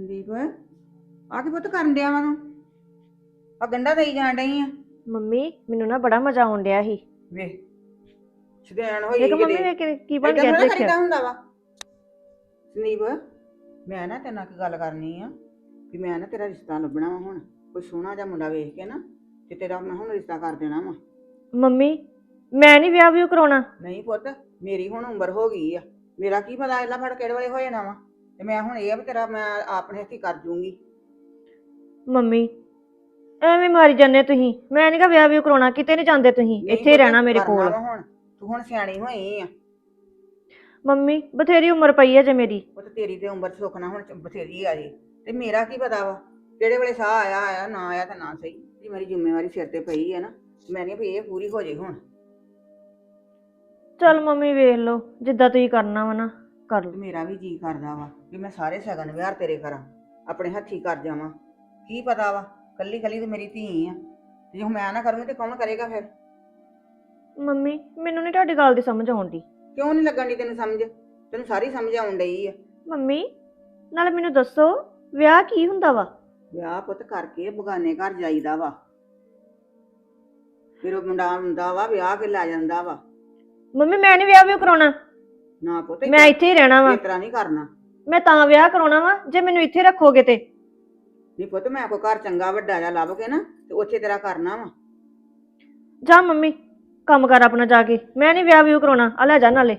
ਸੰਦੀਪ ਆ ਕੀ ਪੁੱਤ ਕਰਨ ਡਿਆ ਵਾ ਤੂੰ? ਆ ਗੰਡਾ ਦੇਈ ਜਾਣ ਡਈ ਆ। ਮੰਮੀ ਮੈਨੂੰ ਨਾ ਬੜਾ ਮਜ਼ਾ ਆਉਣ ਡਿਆ ਸੀ। ਵੇ ਸਿਧਿਆਣ ਹੋਈ ਦੇਖ ਮੰਮੀ ਕਿਤੇ। ਵੇ ਕਿ- ਕੀ ਬਣ ਏਦਾਂ ਗਿਆ ਥੋੜ੍ਹਾ ਕਰੀਦਾ ਦੇਖਿਆ ਹੁੰਦਾ ਵਾ। ਸੰਦੀਪ ਮੈਂ ਨਾ ਤੇਰੇ ਨਾਲ ਇੱਕ ਗੱਲ ਕਰਨੀ ਆ ਮੈਂ ਨਾ ਤੇਰਾ ਰਿਸ਼ਤਾ ਲੱਭਣਾ ਵਾ ਹੁਣ। ਕੋਈ ਸੋਹਣਾ ਜਿਹਾ ਮੁੰਡਾ ਵੇਖ ਕੇ ਨਾ ਤੇ ਤੇਰਾ ਮੈਂ ਹੁਣ ਰਿਸ਼ਤਾ ਕਰ ਦੇਣਾ ਵਾ। ਮੰਮੀ ਮੈਂ ਨਹੀਂ ਵਿਆਹ ਵੀ ਕਰਾਉਣਾ। ਨਹੀਂ ਪੁੱਤ ਮੇਰੀ ਹੁਣ ਉਮਰ ਹੋ ਗਈ ਆ। ਮੇਰਾ ਕੀ ਪਤਾ ਇਹਲਾ ਫੜ ਕਿਹੜੇ ਵੇਲੇ ਹੋ ਜਾਣਾ ਵਾ। ਤੇ ਮੈਂ ਹੁਣ ਇਹ ਆ ਵੀ ਤੇਰਾ ਮੈਂ ਆਪਣੇ ਹੱਥੀ ਕਰ ਜੂੰਗੀ। ਮੰਮੀ ਐਵੇਂ ਮਾਰੀ ਜਾਂਦੇ ਤੁਸੀਂ। ਮੈਂ ਨਹੀਂ ਕਾ ਵਿਆਹ ਵੀ ਕਰਾਉਣਾ ਕਿਤੇ ਨਹੀਂ ਜਾਂਦੇ ਤੁਸੀਂ। ਨਹੀਂ ਇੱਥੇ ਹੀ ਪੁੱਤ, ਰਹਿਣਾ ਮੇਰੇ ਕਰਨਾ ਕੋਲ। ਵਾ ਹੁਣ। ਤੂੰ ਹੁਣ ਸਿਆਣੀ ਹੋਈ ਆ। ਮੰਮੀ ਬਥੇਰੀ ਉਮਰ ਪਈ ਹੈ ਜੇ ਮੇਰੀ। ਉਹ ਤੇ ਤੇਰੀ ਤੇ ਉਮਰ ਸੁੱਖ ਨਾ ਹੁਣ ਚ- ਬਥੇਰੀ ਆ ਜੀ। ਤੇ ਮੇਰਾ ਕੀ ਪਤਾ ਵਾ ਕਿਹੜੇ ਵੇਲੇ ਸਾਹ ਆਇਆ ਆਇਆ ਨਾ ਆਇਆ ਤਾਂ ਨਾ ਸਹੀ। ਜੀ ਮੇਰੀ ਜ਼ਿੰਮੇਵਾਰੀ ਸਿਰ ਤੇ ਪਈ ਹੈ ਨਾ। ਮੈਂ ਨਹੀਂ ਵੀ ਇਹ ਪੂਰੀ ਹੋ ਜੇ ਹੁਣ। ਚੱਲ ਮੰਮੀ ਵੇਖ ਲਓ ਜਿੱਦਾਂ ਤੁਸੀਂ ਕਰਨਾ ਵਾ ਨਾ। ਕਰ ਲਓ। ਮੇਰਾ ਵੀ ਜੀ ਕਰਦਾ ਵਾ ਵੀ ਮੈਂ ਸਾਰੇ ਸਗਨ ਵਿਹਾਰ ਤੇਰੇ ਕਰਾਂ ਆਪਣੇ ਹੱਥੀ ਕਰ ਜਾਵਾਂ। ਕੀ ਪਤਾ ਵਾ ਕੱਲੀ ਕੱਲੀ ਤੇ ਮੇਰੀ ਧੀ ਆ। ਜੇ ਮੈਂ ਨਾ ਕਰੂੰਗੀ ਤੇ ਕੌਣ ਕਰੇਗਾ ਫਿਰ? ਮੰਮੀ ਮੈਨੂੰ ਨਹੀਂ ਤੁਹਾਡੀ ਗੱਲ ਦੀ ਸਮਝ ਆਉਂਦੀ। ਕਿਉਂ ਨਹੀਂ ਲੱਗਣ ਦੀ ਤੈਨੂੰ ਸਮਝ? ਤੈਨੂੰ ਸਾਰੀ ਸਮਝ ਆਉਣ ਡਈ ਆ। ਮੰਮੀ ਨਾਲ ਮੈਨੂੰ ਦੱਸੋ ਵਿਆਹ ਕੀ ਹੁੰਦਾ ਵਾ? ਵਿਆਹ ਪੁੱਤ ਕਰਕੇ ਬਗਾਨੇ ਘਰ ਜਾਈਦਾ ਵਾ। ਫਿਰ ਉਹ ਮੁੰਡਾ ਹੁੰਦਾ ਵਾ ਵਿਆਹ ਕੇ ਲੈ ਜਾਂਦਾ ਵਾ। ਮੰਮੀ ਮੈਂ ਨਹੀਂ ਵਿਆਹ ਵੀ ਕਰਾਉਣਾ। ਨਾ ਪੁੱਤ ਮੈਂ ਇੱਥੇ ਹੀ ਰਹਿਣਾ ਵਾ। ਇਸ ਤਰ੍ਹਾਂ ਨਹੀਂ ਕਰਨਾ। ਮੈਂ ਤਾਂ ਵਿਆਹ ਕਰਾਉਣਾ ਵਾ ਜੇ ਮੈਨੂੰ ਇੱਥੇ ਰੱਖੋਗੇ ਤੇ। ਨਹੀਂ ਪੁੱਤ ਮੈਂ ਕੋਈ ਘਰ ਚੰਗਾ ਵੱਡਾ ਜਿਹਾ ਲੱਭ ਕੇ ਨਾ ਤੇ ਉੱਥੇ ਤੇਰਾ ਕਰਨਾ ਵਾ। ਜਾ ਮੰਮੀ ਕੰਮ ਕਰ ਆਪਣਾ ਜਾ ਕੇ। ਮੈਂ ਨਹੀਂ ਵਿਆਹ ਵੀ ਕਰਾਉਣਾ ਆ ਲੈ ਜਾ ਨਾਲੇ।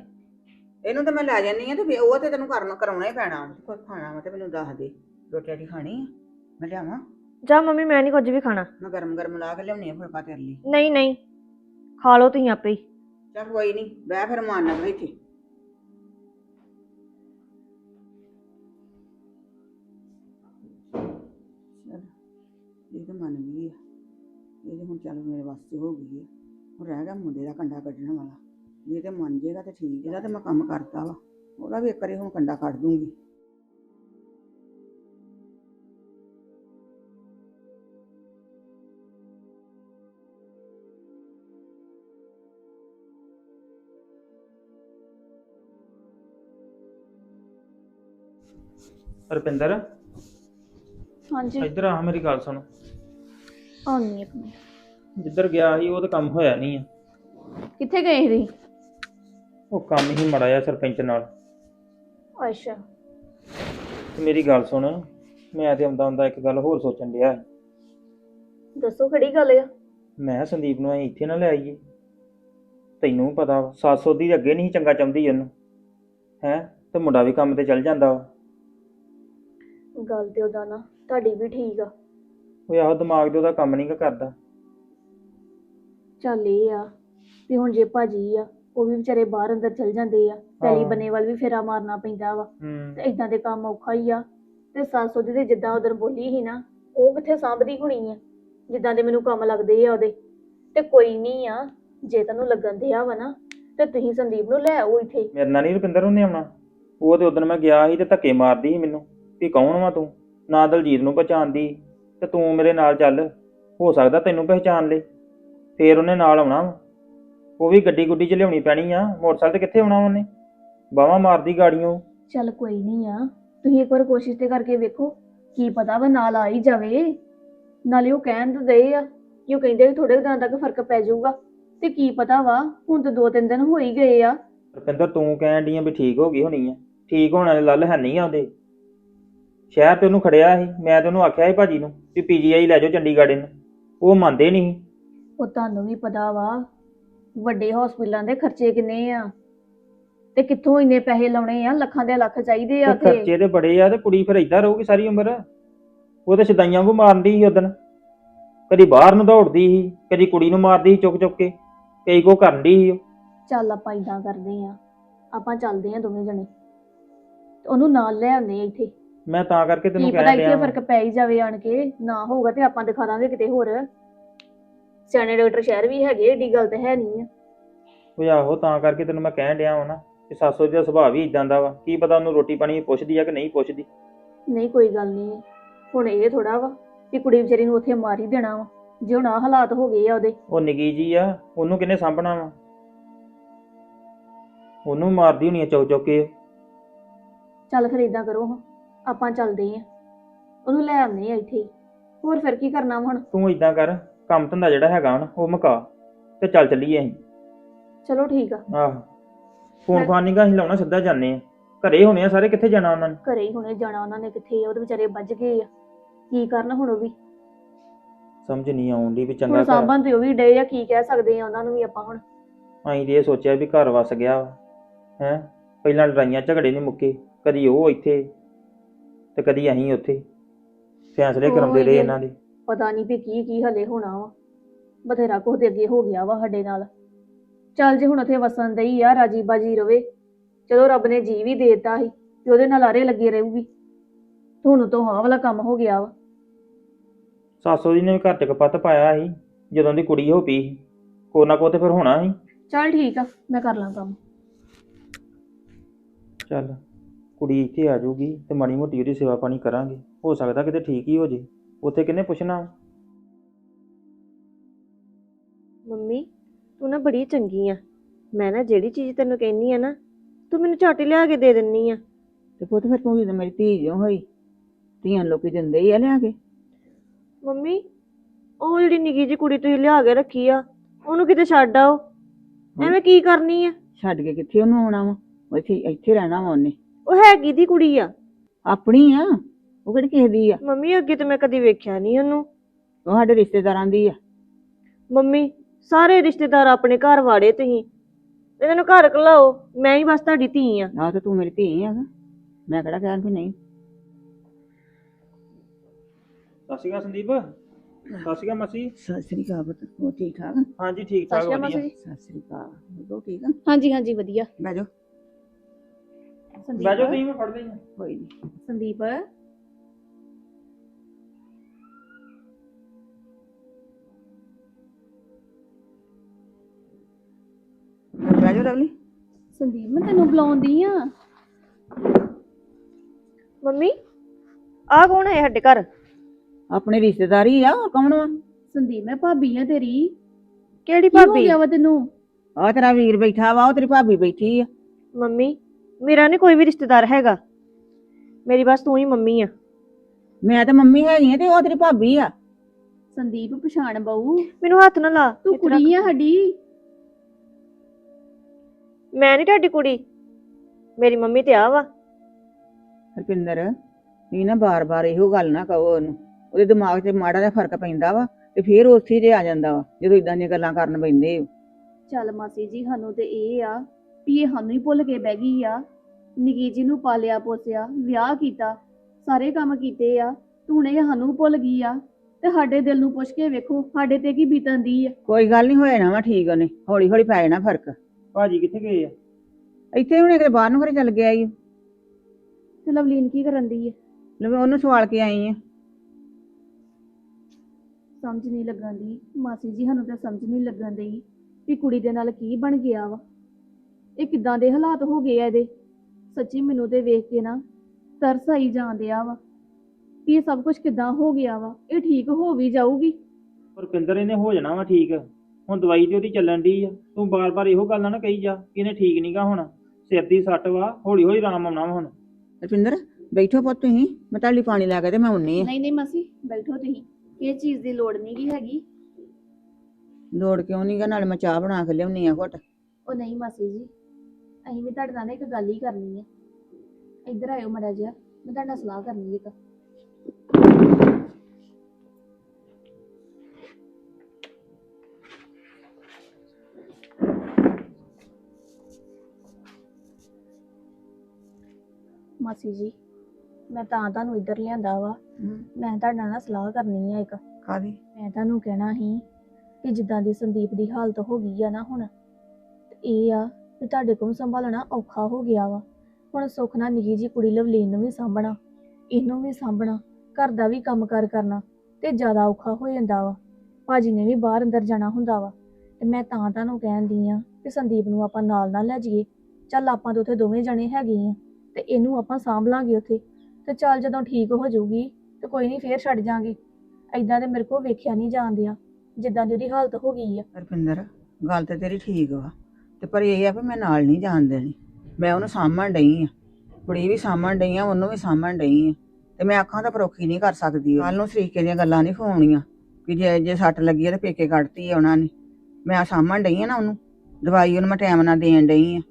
ਇਹਨੂੰ ਤਾਂ ਮੈਂ ਲੈ ਜਾਨੀ ਆ ਤੇ ਫਿਰ ਉਹ ਤੇ ਤੈਨੂੰ ਕਰਨਾ ਕਰਾਉਣਾ ਹੀ ਪੈਣਾ ਵਾ। ਕੋਈ ਖਾਣਾ ਵਾ ਤੇ ਮੈਨੂੰ ਦੱਸ ਦੇ ਰੋਟੀ ਰਾਟੀ ਖਾਣੀ ਆ ਮੈਂ ਲਿਆਵਾਂ। ਜਾ ਮੰਮੀ ਮੈਂ ਨਹੀਂ ਕੁਝ ਵੀ ਖਾਣਾ। ਮੈਂ ਗਰਮ ਗਰਮ ਲਾ ਕੇ ਲਿਆਉਣੀ ਆ ਫੁਲਕਾ ਤੇਰੇ ਲਈ। ਨਹੀਂ ਨਹੀਂ ਖਾ ਲਓ ਤੁਸੀਂ ਆਪੇ ਹੀ। ਚੱਲ ਕੋਈ ਨਹੀਂ ਬਹਿ ਫਿਰ ਮਾਨ ਨਾ ਇੱਥੇ। ਇਹ ਤਾਂ ਮੰਨ ਗਈ ਆ। ਇਹ ਤਾਂ ਹੁਣ ਚੱਲ ਮੇਰੇ ਵਾਸਤੇ ਹੋ ਗਈ ਆ। ਹੁਣ ਰਹਿ ਗਿਆ ਮੁੰਡੇ ਦਾ ਕੰਡਾ ਕੱਢਣ ਵਾਲਾ। ਜੇ ਇਹ ਤੇ ਮੰਨ ਜੇਗਾ ਤੇ ਠੀਕ ਇਹਦਾ ਤੇ ਮੈਂ ਕੰਮ ਕਰਤਾ ਵਾ। ਉਹਦਾ ਵੀ ਇੱਕ ਵਾਰੀ ਹੁਣ ਕੰਡਾ ਕੱਢ ਦੂੰਗੀ। ਰੁਪਿੰਦਰ ਹਾਂਜੀ। ਇੱਧਰ ਆ ਮੇਰੀ ਗੱਲ ਸੁਣ। ਆਉਣੀ ਇੱਕ ਮਿੰਟ। ਜਿੱਧਰ ਗਿਆ ਸੀ ਉਹ ਤਾਂ ਕੰਮ ਹੋਇਆ ਨਹੀਂ ਆ। ਕਿੱਥੇ ਗਏ ਸੀ? ਉਹ ਕੰਮ ਹੀ ਮੜਾਇਆ ਸਰਪੰਚ ਨਾਲ। ਅੱਛਾ। ਤੇ ਮੇਰੀ ਗੱਲ ਸੁਣ ਮੈਂ ਤੇ ਆਉਂਦਾ ਆਉਂਦਾ ਇੱਕ ਗੱਲ ਹੋਰ ਸੋਚਣ ਡਿਆ ਦੱਸੋ ਕਿਹੜੀ ਗੱਲ ਆ। ਮੈਂ ਕਿਹਾ ਸੰਦੀਪ ਨੂੰ ਅਸੀਂ ਇੱਥੇ ਨਾ ਲੈ ਆਈਏ। ਤੈਨੂੰ ਵੀ ਪਤਾ ਵਾ ਸੱਸ ਉਹਦੀ ਅੱਗੇ ਨਹੀਂ ਸੀ ਚੰਗਾ ਚਾਹੁੰਦੀ ਉਹਨੂੰ। ਹੈ? ਤੇ ਮੁੰਡਾ ਵੀ ਕੰਮ ਤੇ ਚੱਲ ਜਾਂਦਾ ਵਾ। ਗੱਲ ਤੇ ਉਹਦਾ ਨਾ ਤੁਹਾਡੀ ਵੀ ਠੀਕ ਆ। ਉਹ ਆਹੋ ਦਿਮਾਗ ਤੇ ਉਹਦਾ ਕੰਮ ਨਹੀਂ ਗਾ ਕਰਦਾ। ਚੱਲ ਇਹ ਆ ਵੀ ਹੁਣ ਜੇ ਭਾਜੀ ਆ ਉਹ ਵੀ ਵਿਚਾਰੇ ਬਾਹਰ ਅੰਦਰ ਚਲ ਜਾਂਦੇ ਆ ਪਹਿਲੀ ਹਾਂ। ਬਨੇ ਵੱਲ ਵੀ ਫੇਰਾ ਮਾਰਨਾ ਪੈਂਦਾ ਵਾ। ਹੂੰ। ਤੇ ਇਦਾਂ ਦੇ ਕੰਮ ਔਖਾ ਹੀ ਆ। ਤੇ ਸੱਸ ਉਹਦੀ ਤੇ ਜਿੱਦਾਂ ਉਧਰ ਬੋਲੀ ਸੀ ਨਾ ਉਹ ਕਿੱਥੇ ਸਾਂਭਦੀ ਹੋਣੀ ਆ ਜਿੱਦਾਂ ਦੇ ਮੈਨੂੰ ਕੰਮ ਲੱਗਦੇ ਆ ਉਹਦੇ। ਤੇ ਕੋਈ ਨਹੀਂ ਆ ਜੇ ਤੈਨੂੰ ਲੱਗਣ ਦਿਆ ਵਾ ਨਾ ਤੇ ਤੁਸੀਂ ਸੰਦੀਪ ਨੂੰ ਲੈ ਆਓ ਇੱਥੇ। ਮੇਰੇ ਨਾਲ ਨਹੀਂ ਰੁਪਿੰਦਰ ਉਹਨੇ ਆਉਣਾ। ਉਹ ਤੇ ਉਦੋਂ ਮੈਂ ਗਿਆ ਸੀ ਤੇ ਧੱਕੇ ਮਾਰਦੀ ਸੀ ਮੈਨੂੰ। ਵੀ ਕੌਣ ਵਾ ਤੂੰ? ਨਾ ਦਲਜੀਤ ਨੂੰ ਪਛਾਣਦੀ ਤੇ ਤੂੰ ਮੇਰੇ ਨਾਲ ਚੱਲ। ਹੋ ਸਕਦਾ ਤੈਨੂੰ ਪਹਿਚਾਣ ਲੇ। ਫੇਰ ਉਹਨੇ ਨਾਲ ਆਉਣਾ ਵਾ। ਉਹ ਵੀ ਗੱਡੀ ਗੁੱਡੀ ਚ ਲਿਆਉਣੀ ਪੈਣੀ ਆ। ਮੋਟਰਸਾਈਕਲ ਤੇ ਕਿੱਥੇ ਆਉਣਾ ਉਹਨੇ? ਬਾਵਾ ਮਾਰਦੀ ਗਾੜੀਆਂ ਚੱਲ ਕੋਈ ਨਹੀਂ ਆ। ਤੁਸੀਂ ਇੱਕ ਵਾਰ ਕੋਸ਼ਿਸ਼ ਤੇ ਕਰਕੇ ਵੇਖੋ ਕੀ ਪਤਾ ਵਾ ਨਾਲ ਆ ਹੀ ਜਾਵੇ। ਨਾਲੇ ਉਹ ਕਹਿਣ ਤਾਂ ਦੇ ਆ ਕਿ ਉਹ ਕਹਿੰਦੇ ਕਿ ਥੋੜੇ ਦਿਨਾਂ ਤੱਕ ਫ਼ਰਕ ਪੈ ਜਾਊਗਾ। ਤੇ ਕੀ ਪਤਾ ਵਾ ਹੁਣ ਤਾਂ ਦੋ ਤਿੰਨ ਦਿਨ ਹੋ ਹੀ ਗਏ ਆ। ਰੁਪਿੰਦਰ ਤੂੰ ਕਹਿਣ ਡੀਆਂ ਵੀ ਠੀਕ ਹੋ ਗਈ ਹੋਣੀ ਆ। ਠੀਕ ਹੋਣ ਵਾਲੇ ਲੱਲ ਹੈ ਨਹੀਂ ਆਉਂਦੇ ਸ਼ਹਿਰ ਤੇ ਉਹਨੂੰ ਖੜਿਆ ਸੀ ਮੈਂ ਤੇ ਉਹਨੂੰ ਆਖਿਆ ਸੀ ਭਾਜੀ ਨੂੰ ਵੀ ਪੀਜੀਆਈ ਲੈ ਜਾਓ ਚੰਡੀਗੜ੍ਹ ਇਹਨੂੰ। ਉਹ ਮੰਨਦੇ ਨਹੀਂ ਉਹ ਤੁਹਾਨੂੰ ਵੀ ਪਤਾ ਵਾ ਵੱਡੇ ਹਸਪੀਟਲਾਂ ਦੇ ਖਰਚੇ ਕਿੰਨੇ ਆ? ਤੇ ਕਿੱਥੋਂ ਇੰਨੇ ਪੈਸੇ ਲਾਉਣੇ ਆ? ਲੱਖਾਂ ਦੇ ਲੱਖ ਚਾਹੀਦੇ ਆ ਤੇ ਖਰਚੇ ਤੇ ਬੜੇ ਆ ਤੇ ਕੁੜੀ ਫਿਰ ਏਦਾਂ ਰਹੂਗੀ ਸਾਰੀ ਉਮਰ। ਉਹ ਤੇ ਸ਼ਦਾਈਆਂ ਨੂੰ ਮਾਰਦੀ ਸੀ ਉਦਣ ਕਦੀ ਬਾਹਰ ਨੂੰ ਦੌੜਦੀ ਸੀ ਕਦੀ ਕੁੜੀ ਨੂੰ ਮਾਰਦੀ ਸੀ ਚੁੱਕ ਚੁੱਕ ਕੇ ਕਈ ਕੋ ਕਰਨ ਦੀ ਸੀ ਉਹ। ਚੱਲ ਆਪਾਂ ਇਦਾਂ ਕਰਦੇ ਆ ਆਪਾਂ ਚੱਲਦੇ ਆ ਦੋਵੇਂ ਜਣੇ। ਤੇ ਉਹਨੂੰ ਨਾਲ ਲੈ ਆਉਂਦੇ ਆ ਇੱਥੇ। ਮੈਂ ਤਾਂ ਕਰਕੇ ਤੈਨੂੰ ਪਤਾ ਕਹਿ ਇੱਥੇ ਰਿਹਾ ਫ਼ਰਕ ਪੈ ਹੀ ਜਾਵੇ ਆਣ ਕੇ ਨਾ ਹੋਊਗਾ ਤੇ ਆਪਾਂ ਦਿਖਾ ਦਾਂਗੇ ਕਿਤੇ ਹੋਰ। ਸਿਆਣੇ ਡਾਕਟਰ ਸ਼ਹਿਰ ਵੀ ਹੈਗੇ ਏਡੀ ਗੱਲ ਤਾਂ ਹੈ ਨਹੀਂ ਆ। ਉਹ ਆਹੋ ਤਾਂ ਕਰਕੇ ਤੈਨੂੰ ਮੈਂ ਕਹਿਣ ਡਿਆ ਹਾਂ ਨਾ ਕਿ ਸਾਸੋ ਦਾ ਸੁਭਾਅ ਵੀ ਇਦਾਂ ਦਾ ਵਾ। ਕੀ ਪਤਾ ਉਹਨੂੰ ਰੋਟੀ ਪਾਣੀ ਪੁੱਛਦੀ ਆ ਕਿ ਨਹੀਂ ਪੁੱਛਦੀ। ਨਹੀਂ ਕੋਈ ਗੱਲ ਨਹੀਂ। ਹੁਣ ਇਹ ਥੋੜਾ ਵਾ ਕਿ ਕੁੜੀ ਵਿਚਾਰੀ ਨੂੰ ਉੱਥੇ ਮਾਰ ਹੀ ਦੇਣਾ ਵਾ। ਜੇ ਹੁਣ ਆਹ ਹਾਲਾਤ ਹੋ ਗਏ ਆ ਉਹਦੇ। ਉਹ ਨਿੱਕੀ ਜੀ ਆ ਉਹਨੂੰ ਕਿੰਨੇ ਸਾਂਭਣਾ ਵਾ? ਉਹਨੂੰ ਮਾਰਦੀ ਹੋਣੀ ਆ ਚੌਕ ਚੌਕ ਕੇ। ਚੱਲ ਫਿਰ ਇਦਾਂ ਕਰੋ ਹਾਂ। ਆਪਾਂ ਚੱਲਦੇ ਆ। ਉਹਨੂੰ ਲੈ ਆਉਂਦੇ ਆ ਇੱਥੇ ਹੀ। ਹੋਰ ਫਿਰ ਕੀ ਕਰਨਾ ਵਾ ਹੁਣ? ਤੂੰ ਇਦਾਂ ਕਰ ਕੰਮ ਧੰਦਾ ਜਿਹੜਾ ਹੈਗਾ ਨਾ ਉਹ ਮੁਕਾ ਤੇ ਚੱਲ ਚੱਲੀਏ ਅਸੀਂ। ਚਲੋ ਠੀਕ ਆ। ਆਹ। ਫੋਨ ਫਾਨ ਨੀਗਾ ਅਸੀਂ ਲਾਉਣਾ ਸਿੱਧਾ ਜਾਂਦੇ ਆ। ਘਰੇ ਹੋਣੇ ਆ ਸਾਰੇ ਕਿੱਥੇ ਜਾਣਾ ਉਹਨਾਂ ਨੇ? ਘਰੇ ਹੀ ਹੁਣੇ ਜਾਣਾ ਉਹਨਾਂ ਨੇ ਕਿੱਥੇ ਆ ਉਹਦੇ ਵਿਚਾਰੇ ਵੱਜ ਗਏ ਆ। ਕੀ ਕਰਨ ਹੁਣ ਉਹ ਵੀ? ਸਮਝ ਨਹੀਂ ਆਉਂਦੀ ਵੀ ਹੁਣ ਚੰਗਾ ਘਰ ਸਾਂਭਣ ਤੇ ਉਹ ਵੀ ਡੇ ਆ ਕੀ ਕਹਿ ਸਕਦੇ ਆ ਉਹਨਾਂ ਨੂੰ ਵੀ ਆਪਾਂ ਹੁਣ? ਅਸੀਂ ਤੇ ਇਹ ਸੋਚਿਆ ਵੀ ਘਰ ਵਸ ਗਿਆ ਹੈ? ਪਹਿਲਾਂ ਲੜਾਈਆਂ ਝਗੜੇ ਨਹੀਂ ਮੁੱਕੇ ਕਦੀ ਉਹ ਇੱਥੇ ਤੇ ਕਦੀ ਅਸੀਂ ਉੱਥੇ ਫੈਸਲੇ ਕਰਾਉਂਦੇ ਰਹੇ। ਇਹਨਾਂ ਦੇ। ਪਤਾ ਨਹੀਂ ਵੀ ਕੀ ਕੀ ਹਲੇ ਹੋਣਾ ਵਾ। ਬਥੇਰਾ ਕੁਝ ਦੇ ਅੱਗੇ ਹੋ ਗਿਆ ਵਾ ਸਾਡੇ ਨਾਲ। ਚੱਲ ਜੇ ਹੁਣ ਉੱਥੇ ਵਸਣ ਦਈ ਆ ਰਾਜੀ ਬਾਜੀ ਰਵੇ ਚਲੋ ਰੱਬ ਨੇ ਜੀ ਵੀ ਦੇਤਾ ਸੀ ਤੇ ਉਹਦੇ ਨਾਲ ਆਰੇ ਲੱਗੇ ਰਹੂਗੀ। ਤੁਹਾਨੂੰ ਤੋਂ ਹਾਂ ਵਾਲਾ ਕੰਮ ਹੋ ਗਿਆ ਵਾ। ਸਾਸੋ ਜੀ ਨੇ ਵੀ ਘਰ ਚ ਕਪੱਤ ਪਾਇਆ ਸੀ ਜਦੋਂ ਦੀ ਕੁੜੀ ਹੋ ਪਈ ਸੀ। ਕੋ ਨਾ ਕੋ ਤੇ ਫਿਰ ਹੋਣਾ ਸੀ। ਚੱਲ ਠੀਕ ਆ ਮੈਂ ਕਰ ਲਾਂ ਕੰਮ। ਚੱਲ। ਕੁੜੀ ਇੱਥੇ ਆ ਜਾਊਗੀ ਤੇ ਮਾੜੀ ਮੋਟੀ ਉਹਦੀ ਸੇਵਾ ਪਾਣੀ ਕਰਾਂਗੇ। ਹੋ ਸਕਦਾ ਕਿਤੇ ਠੀਕ ਹੀ ਹੋ ਜੇ। ਉੱਥੇ ਕਿਹਨੇ ਪੁੱਛਣਾ? ਮੰਮੀ ਤੂੰ ਨਾ ਬੜੀ ਚੰਗੀ ਆ। ਮੈਂ ਨਾ ਜਿਹੜੀ ਚੀਜ਼ ਤੈਨੂੰ ਕਹਿੰਨੀ ਆ ਨਾ ਤੂੰ ਮੈਨੂੰ ਝਾਟੀ ਲਿਆ ਕੇ ਦੇ ਦਿੰਨੀ ਆ। ਤੇ ਪੁੱਤ ਫਿਰ ਤੂੰ ਵੀ ਤਾਂ ਮੇਰੀ ਧੀ ਜੋ ਹੋਈ। ਧੀਆਂ ਲੋਕੀ ਦਿੰਦੇ ਹੀ ਆ ਲਿਆ ਕੇ। ਮੰਮੀ ਉਹ ਜਿਹੜੀ ਨਿੱਕੀ ਜੀ ਕੁੜੀ ਤੁਸੀਂ ਲਿਆ ਕੇ ਰੱਖੀ ਆ ਉਹਨੂੰ ਕਿਤੇ ਛੱਡ ਆਓ। ਐਵੇਂ ਕੀ ਕਰਨੀ ਆ? ਛੱਡ ਕੇ ਕਿੱਥੇ ਉਹਨੂੰ ਆਉਣਾ ਵਾ? ਉਹ ਇੱਥੇ ਇੱਥੇ ਰਹਿਣਾ ਵਾ ਉਹਨੇ। ਉਹ ਹੈਗੀ ਦੀ ਕੁੜੀ ਆ। ਆਪਣੀ ਆ? ਉਹ ਕਿਹੜੀ ਕਿਸੇ ਦੀ ਆ? ਮੰਮੀ ਅੱਗੇ ਤੇ ਮੈਂ ਕਦੀ ਵੇਖਿਆ ਨਹੀਂ ਉਹਨੂੰ। ਉਹ ਸਾਡੇ ਰਿਸ਼ਤੇਦਾਰਾਂ ਦੀ ਆ। ਮੰਮੀ ਸਾਰੇ ਰਿਸ਼ਤੇਦਾਰ ਆਪਣੇ ਘਰ ਵਾੜੇ ਤੁਸੀਂ। ਇਹਨਾਂ ਨੂੰ ਘਰ ਘਲਾਓ। ਮੈਂ ਹੀ ਬਸ ਤੁਹਾਡੀ ਧੀ ਆ। ਆਹ ਤੇ ਤੂੰ ਮੇਰੀ ਧੀ ਆ। ਮੈਂ ਕਿਹੜਾ ਕਹਿਣ ਵੀ ਨਹੀਂ। ਸਤਿ ਸ਼੍ਰੀ ਅਕਾਲ ਸੰਦੀਪ। ਸਤਿ ਸ਼੍ਰੀ ਅਕਾਲ ਮਸੀ। ਸਤਿ ਸ੍ਰੀ ਅਕਾਲ ਪੁੱਤ। ਹੋਰ ਠੀਕ ਠਾਕ? ਹਾਂਜੀ ਠੀਕ ਠਾਕ ਵਧੀਆ। ਮਾਸੀ ਸਤਿ ਸ੍ਰੀ ਅਕਾਲ। ਠੀਕ ਆ? ਹਾਂਜੀ ਹਾਂਜੀ ਵਧੀਆ। ਬਹਿ ਜਾਓ। ਬਹਿ ਜਾਓ ਤੁਸੀਂ ਮੈਂ ਫੜ ਲਈ ਕੋਈ ਨਹੀਂ ਸੰਦੀਪ? ਸੰਦੀਪ ਮੈਂ ਤੈਨੂੰ ਬੁਲਾਉਂਦੀ ਆ ਮੰਮੀ ਆਹ ਕੌਣ ਹੈ ਸਾਡੇ ਘਰ? ਆਪਣੇ ਰਿਸ਼ਤੇਦਾਰੀ ਆ ਹੋਰ ਕੌਣ ਵਾ? ਸੰਦੀਪ ਮੈਂ ਭਾਬੀ ਆ ਤੇਰੀ। ਕਿਹੜੀ ਕੀ ਹੋ ਭਾਬੀ? ਗਿਆ ਵਾ ਤੈਨੂੰ? ਆ ਤੇਰਾ ਵੀਰ ਬੈਠਾ ਵਾ ਉਹ ਤੇਰੀ ਭਾਬੀ ਬੈਠੀ ਆ। ਮੰਮੀ ਮੇਰਾ ਨਹੀਂ ਕੋਈ ਵੀ ਰਿਸ਼ਤੇਦਾਰ ਹੈਗਾ। ਮੇਰੀ ਬਸ ਤੂੰ ਹੀ ਮੰਮੀ ਆ। ਮੈਂ ਤੇ ਮੰਮੀ ਹੈਗੀ ਆ ਤੇ ਉਹ ਤੇਰੀ ਭਾਬੀ ਆ। ਸੰਦੀਪ ਪਛਾਣ ਬਾਊ। ਮੈਨੂੰ ਹੱਥ ਨਾ ਲਾ ਤੂੰ ਇੱਥੇ ਰੱਖ। ਕੁੜੀ ਆ ਸਾਡੀ। ਮੈਂ ਨਹੀਂ ਤੁਹਾਡੀ ਕੁੜੀ। ਮੇਰੀ ਮੰਮੀ ਤੇ ਆ ਵਾ। ਹਰਪਿੰਦਰ ਇਹ ਨਾ ਬਾਰ-ਬਾਰ ਇਹੋ ਗੱਲ ਨਾ ਕਹੋ ਉਹਨੂੰ। ਉਹਦੇ ਦਿਮਾਗ 'ਚ ਮਾੜਾ ਜਿਹਾ ਫ਼ਰਕ ਪੈਂਦਾ ਵਾ ਤੇ ਫੇਰ ਉੱਥੇ ਜੇ ਆ ਜਾਂਦਾ ਵਾ ਜਦੋਂ ਇਦਾਂ ਦੀਆਂ ਗੱਲਾਂ ਕਰਨ ਪੈਂਦੇ। ਚੱਲ ਮਾਸੀ ਜੀ ਸਾਨੂੰ ਤੇ ਇਹ ਆ ਵੀ ਇਹ ਸਾਨੂੰ ਹੀ ਭੁੱਲ ਕੇ ਬਹਿ ਗਈ ਆ। ਨਿੱਕੀ ਜੀ ਨੂੰ ਪਾਲਿਆ ਪੋਸਿਆ ਵਿਆਹ ਕੀਤਾ ਸਾਰੇ ਕੰਮ ਕੀਤੇ ਆ। ਤੂੰ ਨੇ ਸਾਨੂੰ ਭੁੱਲ ਗਈ ਆ ਤੇ ਸਾਡੇ ਦਿਲ ਨੂੰ ਪੁੱਛ ਕੇ ਵੇਖੋ ਸਾਡੇ ਤੇ ਕੀ ਬੀਤਣ ਦੀ ਆ। ਕੋਈ ਗੱਲ ਨਹੀਂ ਹੋਇਆ ਨਾ ਵਾ ਠੀਕ ਉਹਨੇ ਹੌਲੀ ਹੌਲੀ ਪੈ ਜਾਣਾ ਫ਼ਰਕ। ਭਾਜੀ ਕਿੱਥੇ ਗਏ ਆ? ਇੱਥੇ ਹੁਣੇ ਕਿਤੇ ਬਾਹਰ ਨੂੰ ਘਰੇ ਚੱਲ ਗਿਆ ਈ। ਤੇ ਲਵਲੀਨ ਕੀ ਕਰਨ ਦੀ ਆ? ਲੈ ਮੈਂ ਉਹਨੂੰ ਸਵਾਲ ਕੇ ਆਈ ਆ। ਸਮਝ ਨਹੀਂ ਲੱਗਣ ਦੀ। ਮਾਸੀ ਜੀ ਸਾਨੂੰ ਤਾਂ ਸਮਝ ਨਹੀਂ ਲੱਗਣ ਦੀ ਵੀ ਕੁੜੀ ਦੇ ਨਾਲ ਕੀ ਬਣ ਗਿਆ ਵਾ। ਇਹ ਕਿੱਦਾਂ ਦੇ ਹਾਲਾਤ ਹੋ ਗਏ ਆ ਇਹਦੇ? ਸੱਚੀ ਮੈਨੂੰ ਤੇ ਵੇਖ ਕੇ ਨਾ ਤਰਸ ਆਈ ਜਾਂਦਿਆ ਵਾ ਵੀ। ਇਹ ਸਭ ਕੁਝ ਕਿੱਦਾਂ ਹੋ ਗਿਆ ਵਾ? ਇਹ ਠੀਕ ਹੋ ਵੀ ਜਾਊਗੀ? ਰੁਪਿੰਦਰ ਇਹਨੇ ਹੋ ਜਾਣਾ ਵਾ ਠੀਕ। ਹੁਣ ਦਵਾਈ ਤੇ ਉਹਦੀ ਚੱਲਣ ਦੀ ਆ। ਤੂੰ ਬਾਰ-ਬਾਰ ਇਹੋ ਗੱਲ ਨਾ ਕਹੀ ਜਾ ਕਿ ਇਹਨੇ ਠੀਕ ਨਹੀਂਗਾ ਹੁਣ। ਸਿਰ ਦੀ ਸੱਟ ਵਾ ਹੌਲੀ ਹੌਲੀ ਆਰਾਮ ਆਉਣਾ ਵਾ ਹੁਣ। ਰਪਿੰਦਰ ਬੈਠੋ ਪੁੱਤ ਤੁਸੀਂ। ਮੈਂ ਤੁਹਾਡੇ ਲਈ ਪਾਣੀ ਲੈ ਕੇ ਤੇ ਮੈਂ ਆਉਣੀ ਆ। ਨਹੀਂ ਨਹੀਂ ਮਾਸੀ ਬੈਠੋ ਤੁਸੀਂ। ਇਹ ਚੀਜ਼ ਦੀ ਲੋੜ ਨਹੀਂ ਗੀ ਹੈਗੀ। ਲੋੜ ਕਿਉਂ ਨਹੀਂ ਗਾ? ਨਾਲੇ ਮੈਂ ਚਾਹ ਬਣਾ ਕੇ ਲਿਆਉਣੀ ਆ ਘੁੱਟ। ਉਹ ਨਹੀਂ ਮਾਸੀ ਜੀ ਅਸੀਂ ਵੀ ਤੁਹਾਡੇ ਨਾਲ ਨਾ ਇੱਕ ਗੱਲ ਹੀ ਕਰਨੀ ਹੈ। ਇੱਧਰ ਆਇਓ ਮੜਾ ਜਿਹਾ ਮੈਂ ਤੁਹਾਡੇ ਨਾਲ ਸਲਾਹ ਕਰਨੀ ਹੈ ਇੱਕ। ਮਾਸੀ ਜੀ ਮੈਂ ਤਾਂ ਤੁਹਾਨੂੰ ਇੱਧਰ ਲਿਆਂਦਾ ਵਾ। ਮੈਂ ਤੁਹਾਡੇ ਨਾਲ ਨਾ ਸਲਾਹ ਕਰਨੀ ਹੈ ਇੱਕ। ਕਾਦੀ ਮੈਂ ਤੁਹਾਨੂੰ ਕਹਿਣਾ ਸੀ ਕਿ ਜਿੱਦਾਂ ਦੀ ਸੰਦੀਪ ਦੀ ਹਾਲਤ ਹੋ ਗਈ ਆ ਨਾ ਹੁਣ ਤੇ ਇਹ ਆ ਤੇ ਤੁਹਾਡੇ ਕੋਲ ਸੰਭਾਲਣਾ ਔਖਾ ਹੋ ਗਿਆ ਵਾ। ਹੁਣ ਸੁੱਖ ਨਾਲ ਨਿੱਕੀ ਜੀ ਕੁੜੀ ਲਵਲੀਨ ਨੂੰ ਵੀ ਸਾਂਭਣਾ, ਇਹਨੂੰ ਵੀ ਸਾਂਭਣਾ, ਘਰ ਦਾ ਵੀ ਕੰਮ ਕਰਨਾ ਤੇ ਜ਼ਿਆਦਾ ਔਖਾ ਹੋ ਜਾਂਦਾ ਵਾ। ਭਾਜੀ ਨੇ ਵੀ ਬਾਹਰ ਅੰਦਰ ਜਾਣਾ ਹੁੰਦਾ ਵਾ ਤੇ ਮੈਂ ਤਾਂ ਤੁਹਾਨੂੰ ਕਹਿੰਦੀ ਆ ਕਿ ਸੰਦੀਪ ਨੂੰ ਆਪਾਂ ਨਾਲ ਨਾਲ ਲੈ ਜਾਈਏ। ਚੱਲ ਆਪਾਂ ਤਾਂ ਉੱਥੇ ਦੋਵੇਂ ਜਣੇ ਹੈਗੇ ਆ ਤੇ ਇਹਨੂੰ ਆਪਾਂ ਸਾਂਭ ਲਾਂਗੇ ਉੱਥੇ ਤੇ ਚੱਲ ਜਦੋਂ ਠੀਕ ਹੋ ਜਾਊਗੀ ਤੇ ਕੋਈ ਨਹੀਂ ਫੇਰ ਛੱਡ ਜਾਾਂਗੇ। ਐਦਾਂ ਤੇ ਮੇਰੇ ਕੋਲ ਵੇਖਿਆ ਨਹੀਂ ਜਾਂਦਿਆ ਜਿੱਦਾਂ ਦੀ ਉਹਦੀ ਹਾਲਤ ਹੋ ਗਈ ਆ। ਰਪਿੰਦਰ ਗੱਲ ਤੇ ਤੇਰੀ ਠੀਕ ਵਾ। ਤੇ ਪਰ ਇਹ ਆ ਵੀ ਮੈਂ ਨਾਲ ਨਹੀਂ ਜਾਣ ਦੇਣੀ। ਮੈਂ ਉਹਨੂੰ ਸਾਂਭਣ ਡਈ ਆ। ਕੁੜੀ ਵੀ ਸਾਂਭਣ ਡਈ ਆ, ਉਹਨੂੰ ਵੀ ਸਾਂਭਣ ਡਈ ਆ। ਤੇ ਮੈਂ ਅੱਖਾਂ ਤਾਂ ਪਰੋਖੀ ਨਹੀਂ ਕਰ ਸਕਦੀ। ਕੱਲ ਨੂੰ ਸਰੀਕੇ ਦੀਆਂ ਗੱਲਾਂ ਨਹੀਂ ਫੋਣੀਆਂ ਕਿ ਜੇ ਜੇ ਸੱਟ ਲੱਗੀ ਆ ਤੇ ਪੇਕੇ ਕੱਢਤੀ ਆ ਉਹਨਾਂ ਨੇ। ਮੈਂ ਸਾਂਭਣ ਡਈ ਆ ਨਾ ਉਹਨੂੰ। ਦਵਾਈ ਉਹਨੂੰ ਮੈਂ ਟਾਈਮ ਨਾਲ ਦੇਣ ਡਈ ਆ।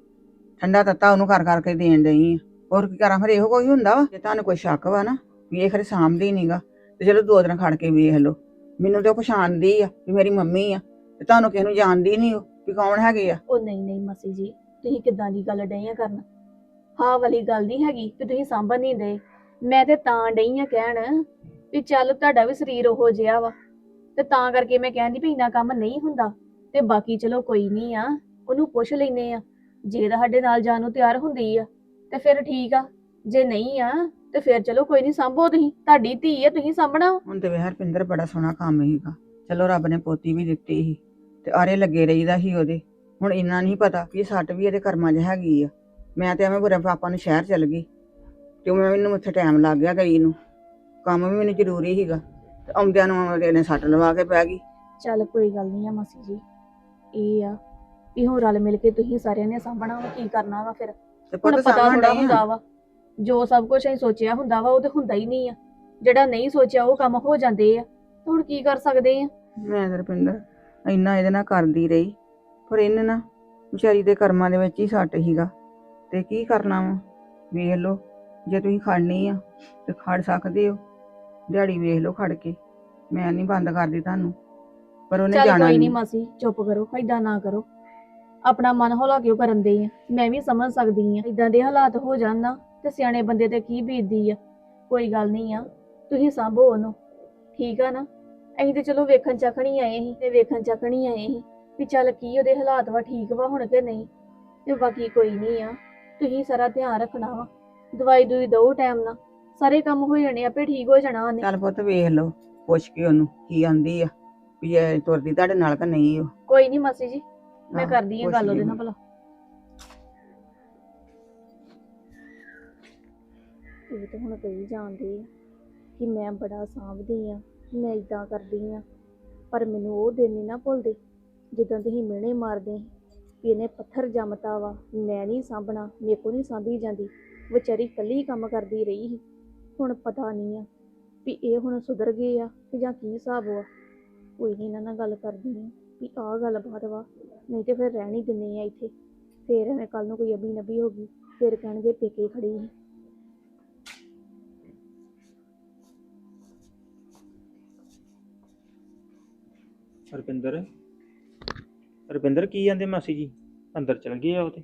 ਠੰਡਾ ਤੱਤਾ ਉਹਨੂੰ ਕਰ ਕਰਕੇ ਦੇਣ ਡਈ ਆ। ਹੋਰ ਕੀ ਕਰਾਂ, ਫਿਰ ਇਹੋ ਕੋਈ ਹੁੰਦਾ ਵਾ? ਜੇ ਤੁਹਾਨੂੰ ਕੋਈ ਸ਼ੱਕ ਵਾ ਨਾ, ਵੀ ਇਹ ਖਰੇ ਸਾਂਭਦੀ ਨਹੀਂਗਾ ਤੇ ਚਲੋ ਦੋ ਦਿਨ ਖੜ ਕੇ ਵੇਖ ਲਓ। ਮੈਨੂੰ ਤੇ ਉਹ ਪਛਾਣਦੀ ਆ ਵੀ ਮੇਰੀ ਮੰਮੀ ਆ, ਤੇ ਤੁਹਾਨੂੰ ਕਿਸੇ ਨੂੰ ਜਾਣਦੀ ਨਹੀਂ ਉਹ। ਵੀ ਕੌਣ ਹੈਗੇ ਆ? ਉਹ ਨਹੀਂ ਨਹੀਂ ਮਾਸੀ ਜੀ ਤੁਸੀਂ ਕਿੱਦਾਂ ਦੀ ਗੱਲ ਡਈ ਆ ਕਰਨ? ਹਾਂ ਵਾਲੀ ਗੱਲ ਨਹੀਂ ਹੈਗੀ ਕਿ ਤੁਸੀਂ ਸਾਂਭਣ ਨਹੀਂ ਦੇ। ਮੈਂ ਤੇ ਤਾਂ ਡਈ ਆ ਕਹਿਣ ਵੀ ਚੱਲ ਤੁਹਾਡਾ ਵੀ ਸਰੀਰ ਉਹੋ ਜਿਹਾ ਵਾ। ਤੇ ਤਾਂ ਕਰਕੇ ਮੈਂ ਕਹਿੰਦੀ ਵੀ ਇੰਨਾ ਕੰਮ ਨਹੀਂ ਹੁੰਦਾ। ਤੇ ਬਾਕੀ ਚਲੋ ਕੋਈ ਨਹੀਂ ਆ ਉਹਨੂੰ ਪੁੱਛ ਲੈਨੇ ਆ। ਜੇ ਤਾਂ ਸਾਡੇ ਨਾਲ ਜਾਣ ਨੂੰ ਤਿਆਰ ਹੁੰਦੀ ਆ ਤੇ ਫਿਰ ਠੀਕ ਆ। ਜੇ ਨਹੀਂ ਆ ਤੇ ਫਿਰ ਚਲੋ ਕੋਈ ਨਹੀਂ ਸਾਂਭੋ ਤੁਸੀਂ। ਤੁਹਾਡੀ ਧੀ ਆ ਤੁਸੀਂ ਸਾਂਭਣਾ। ਹੁਣ ਤੇ ਵੇ ਹਰਪਿੰਦਰ ਬੜਾ ਸੋਹਣਾ ਕੰਮ ਹੀਗਾ ਚਲੋ ਰੱਬ ਨੇ ਪੋਤੀ ਵੀ ਦਿੱਤੀ ਸੀ। ਤੇ ਆਰੇ ਲੱਗੇ ਰਹੀਦਾ ਸੀ ਉਹਦੇ। ਹੁਣ ਇੰਨਾ ਨਹੀਂ ਪਤਾ ਇਹ ਸੱਟ ਵੀ ਇਹਦੇ ਕਰਮਾਂ 'ਚ ਹੈਗੀ ਆ। ਮੈਂ ਤੇ ਐਵੇਂ ਬੁਰੇ ਪਾਪਾ ਨੂੰ ਸ਼ਹਿਰ ਚਲ ਗਈ। ਤੇ ਮੈਂ ਮੈਨੂੰ ਉੱਥੇ ਟਾਈਮ ਲੱਗ ਗਿਆ ਗਈ ਨੂੰ। ਕੰਮ ਵੀ ਮੈਨੂੰ ਜ਼ਰੂਰੀ ਸੀਗਾ। ਤੇ ਆਉਂਦਿਆਂ ਨੂੰ ਇਹਨੇ ਸੱਟ ਲਵਾ ਕੇ ਪੈ ਗਈ। ਚੱਲ ਕੋਈ ਗੱਲ ਨਹੀਂ ਆ ਮਾਸੀ ਜੀ। ਇਹ ਆ ਵੀ ਹੁਣ ਰਲ ਮਿਲ ਕੇ ਤੁਸੀਂ ਸਾਰਿਆਂ ਨੇ ਸਾਂਭਣਾ ਵਾ ਕੀ ਕਰਨਾ ਵਾ ਫਿਰ? ਤੇ ਹੁਣ ਪੁੱਤ ਸਾਂਭਣ ਥੋੜਾ ਆ। ਹੁੰਦਾ ਵਾ। ਜੋ ਸਭ ਕੁਝ ਅਸੀਂ ਸੋਚਿਆ ਹੁੰਦਾ ਵਾ ਉਹ ਤੇ ਹੁੰਦਾ ਹੀ ਨਹੀਂ ਆ। ਜਿਹੜਾ ਨਹੀਂ ਸੋਚਿਆ ਉਹ ਕੰਮ ਹੋ ਜਾਂਦੇ ਆ। ਤੇ ਹੁਣ ਕੀ ਕਰ ਸਕਦੇ ਆ? ਮੈਂ ਤੇ ਰੁਪਿੰਦਰ ਇੰਨਾ ਇਹਦੇ ਨਾਲ ਕਰਦੀ ਰਹੀ। ਪਰ ਇਹਨੇ ਨਾ ਵਿਚਾਰੀ ਦੇ ਕਰਮਾਂ ਦੇ ਵਿੱਚ ਹੀ ਸੱਟ ਹੀਗਾ ਤੇ ਕੀ ਕਰਨਾ ਵਾ? ਵੇਖ ਲਓ ਜੇ ਤੁਸੀਂ ਖੜਨੀ ਆ ਤੇ ਖੜ ਸਕਦੇ ਹੋ। ਦਿਹਾੜੀ ਵੇਖ ਲਓ ਖੜ ਕੇ। ਮੈਂ ਨਹੀਂ ਬੰਦ ਕਰਦੀ ਤੁਹਾਨੂੰ। ਪਰ ਉਹਨੇ ਚੱਲ ਜਾਣਾ ਕੋਈ ਨਹੀਂ ਨਹੀਂ ਮਾਸੀ ਚੁੱਪ ਕਰੋ ਏਦਾਂ ਨਾ ਕਰੋ। ਆਪਣਾ ਮਨ ਹੌਲਾ ਕਿਉਂ ਕਰਨ ਦੇ ਆ? ਮੈਂ ਵੀ ਸਮਝ ਸਕਦੀ ਆ। ਇਦਾਂ ਦੇ ਹਾਲਾਤ ਹੋ ਜਾਣ ਨਾ ਤੇ ਸਿਆਣੇ ਬੰਦੇ ਤੇ ਕੀ ਬੀਤਦੀ ਆ? ਕੋਈ ਗੱਲ ਨਹੀਂ ਆ। ਤੁਸੀਂ ਸਾਂਭੋ ਉਹਨੂੰ। ਠੀਕ ਆ ਨਾ? ਅਸੀਂ ਤੇ ਚਲੋ ਵੇਖਣ ਚੱਕਣੀ ਆਏ ਸੀ ਤੇ ਵੇਖਣ ਚੱਕਣੀ ਆਏ ਸੀ ਵੀ ਚੱਲ ਕੀ ਉਹਦੇ ਹਾਲਾਤ ਵਾ ਠੀਕ ਵਾ ਹੁਣ ਕਿ ਨਹੀਂ? ਤੇ ਬਾਕੀ ਕੋਈ ਨਹੀਂ ਆ। ਤੁਸੀਂ ਸਾਰਾ ਧਿਆਨ ਰੱਖਣਾ ਵਾ। ਦਵਾਈ ਦੂਈ ਦਿਓ ਟਾਈਮ ਨਾਲ। ਸਾਰੇ ਕੰਮ ਹੋ ਜਾਣੇ ਆਪੇ ਠੀਕ ਹੋ ਜਾਣਾ ਉਹਨੇ। ਚੱਲ ਪੁੱਤ ਵੇਖ ਲਓ ਪੁੱਛ ਕੇ ਉਹਨੂੰ ਕੀ ਆਂਦੀ ਆ ਵੀ ਇਹ ਤੁਰਦੀ ਤੁਹਾਡੇ ਨਾਲ ਕਿ ਨਹੀਂ ਉਹ? ਕੋਈ ਨਹੀਂ ਮਾਸੀ ਜੀ ਮੈਂ ਕਰਦੀ ਆ ਪੁੱਛ ਗੱਲ ਉਹਦੇ। ਨਾਲ ਭਲਾ। ਇਹ ਤਾਂ ਹੁਣ ਕਹੀ ਜਾਂਦੀ ਆ ਕਿ ਮੈਂ ਬੜਾ ਸਾਂਭਦੀ ਆ। ਮੈਂ ਇਦਾਂ ਕਰਦੀ ਆ। ਪਰ ਮੈਨੂੰ ਉਹ ਦਿਨ ਨਹੀਂ ਨਾ ਭੁੱਲਦੇ, ਜਦੋਂ ਤੁਸੀਂ ਮਿਹਣੇ ਮਾਰਦੇ ਸੀ ਵੀ ਇਹਨੇ ਪੱਥਰ ਜੰਮਤਾ ਵਾ, ਮੈਂ ਨਹੀਂ ਸਾਂਭਣਾ, ਮੇਰੇ ਕੋਲ ਨਹੀਂ ਸਾਂਭੀ ਜਾਂਦੀ। ਵਿਚਾਰੀ ਇਕੱਲੀ ਕੰਮ ਕਰਦੀ ਰਹੀ ਸੀ। ਹੁਣ ਪਤਾ ਨਹੀਂ ਆ ਵੀ ਇਹ ਹੁਣ ਸੁਧਰ ਗਏ ਆ ਕਿ ਜਾਂ ਕੀ ਹਿਸਾਬ ਵਾ। ਕੋਈ ਨਹੀਂ ਇਹਨਾਂ ਨਾਲ ਗੱਲ ਕਰਦੀ ਆ ਵੀ ਆਹ ਗੱਲਬਾਤ ਵਾ, ਨਹੀਂ ਤੇ ਫਿਰ ਰਹਿਣ ਹੀ ਦਿੰਦੇ ਆ ਇੱਥੇ। ਫੇਰ ਐਵੇਂ ਕੱਲ ਨੂੰ ਕੋਈ ਅਬੀ ਨਬੀ ਹੋ ਗਈ, ਫਿਰ ਕਹਿਣਗੇ ਪੇਕੇ ਖੜੀ ਸੀ। ਰੁਪਿੰਦਰ ਰੁਪਿੰਦਰ ਕੀ ਜਾਂਦੇ ਮਾਸੀ ਜੀ? ਅੰਦਰ ਚਲ ਗਏ ਆ ਉਹ ਤੇ।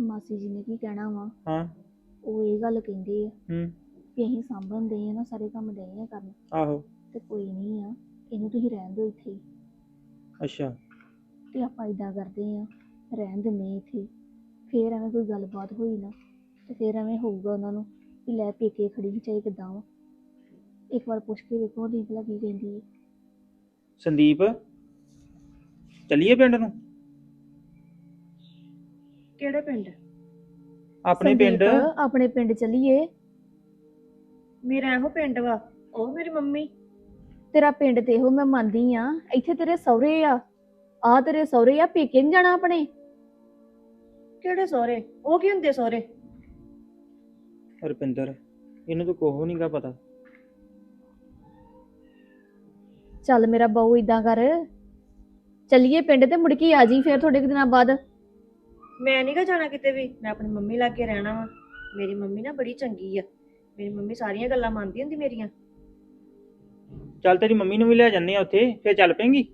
ਮਾਸੀ ਜੀ ਨੇ ਕੀ ਕਹਿਣਾ ਵਾ? ਹਾਂ। ਉਹ ਇਹ ਗੱਲ ਕਹਿੰਦੇ ਆ ਹੂੰ। ਵੀ ਅਸੀਂ ਸਾਂਭਣ ਦੇ ਆ ਨਾ ਸਾਰੇ ਕੰਮ ਦੇ ਆ ਕਰਨ। ਆਹੋ। ਤੇ ਕੋਈ ਨਹੀਂ ਆ ਇਹਨੂੰ ਤੁਸੀਂ ਰਹਿਣ ਦਿਓ ਇੱਥੇ ਹੀ। ਅੱਛਾ। ਤੇ ਆਪਾਂ ਇਦਾਂ ਕਰਦੇ ਆ ਰਹਿਣ ਦਿੰਦੇ ਆ ਇੱਥੇ। ਫੇਰ ਐਵੇਂ ਕੋਈ ਗੱਲਬਾਤ ਹੋਈ ਨਾ ਤੇ ਫੇਰ ਐਵੇਂ ਹੋਊਗਾ ਉਹਨਾਂ ਨੂੰ ਵੀ ਲੈ ਪੇਕੇ ਖੜੀ ਸੀ ਚਾਹੇ ਕਿੱਦਾਂ ਵਾ। ਇੱਕ ਵਾਰ ਪੁੱਛ ਕੇ ਵੇਖੋ ਉਹਦੀ ਭਲਾ ਕੀ ਕਹਿੰਦੀ ਹੈ ਸੰਦੀਪ ਚੱਲੀਏ ਪਿੰਡ ਨੂੰ? ਕਿਹੜੇ ਪਿੰਡ? ਆਪਣੇ ਪਿੰਡ। ਸੰਦੀਪ, ਆਪਣੇ ਪਿੰਡ ਚੱਲੀਏ। ਮੇਰਾ ਇਹੋ ਪਿੰਡ ਵਾ ਉਹ ਮੇਰੀ ਮੰਮੀ। ਤੇਰਾ ਪਿੰਡ ਤੇ ਇਹੋ ਮੈਂ ਮੰਨਦੀ ਆ ਇੱਥੇ ਤੇਰੇ ਸਹੁਰੇ ਆ। ਆ ਤੇਰੇ ਸਹੁਰੇ ਆ ਪੇਕੇ ਨੀ ਜਾਣਾ ਆਪਣੇ? ਕਿਹੜੇ ਸਹੁਰੇ? ਉਹ ਕੀ ਹੁੰਦੇ ਸਹੁਰੇ? ਰੁਪਿੰਦਰ ਇਹਨੂੰ ਤਾਂ ਕੋਹ ਨਹੀਂਗਾ ਪਤਾ। ਚੱਲ ਮੇਰਾ ਬਾਊ ਇਦਾਂ ਕਰ। ਚੱਲੀਏ ਪਿੰਡ ਤੇ ਮੁੜ ਕੇ ਆ ਜੀ ਫੇਰ ਥੋੜੇ ਕੁ ਦਿਨਾਂ ਬਾਅਦ। ਮੈਂ ਨਹੀਂ ਗਾ ਜਾਣਾ ਕਿਤੇ ਵੀ ਮੈਂ ਆਪਣੀ ਮੰਮੀ ਲਾਗੇ ਰਹਿਣਾ ਵਾ। ਮੇਰੀ ਮੰਮੀ ਨਾ ਬੜੀ ਚੰਗੀ ਆ ਮੇਰੀ ਮੰਮੀ ਸਾਰੀਆਂ ਗੱਲਾਂ ਮੰਨਦੀ ਹੁੰਦੀ ਮੇਰੀਆਂ। ਚੱਲ ਤੇਰੀ ਮੰਮੀ ਨੂੰ ਵੀ ਲੈ ਜੰਨੇ ਆ ਉੱਥੇ ਫੇਰ ਚੱਲ ਪੈਂਗੀ?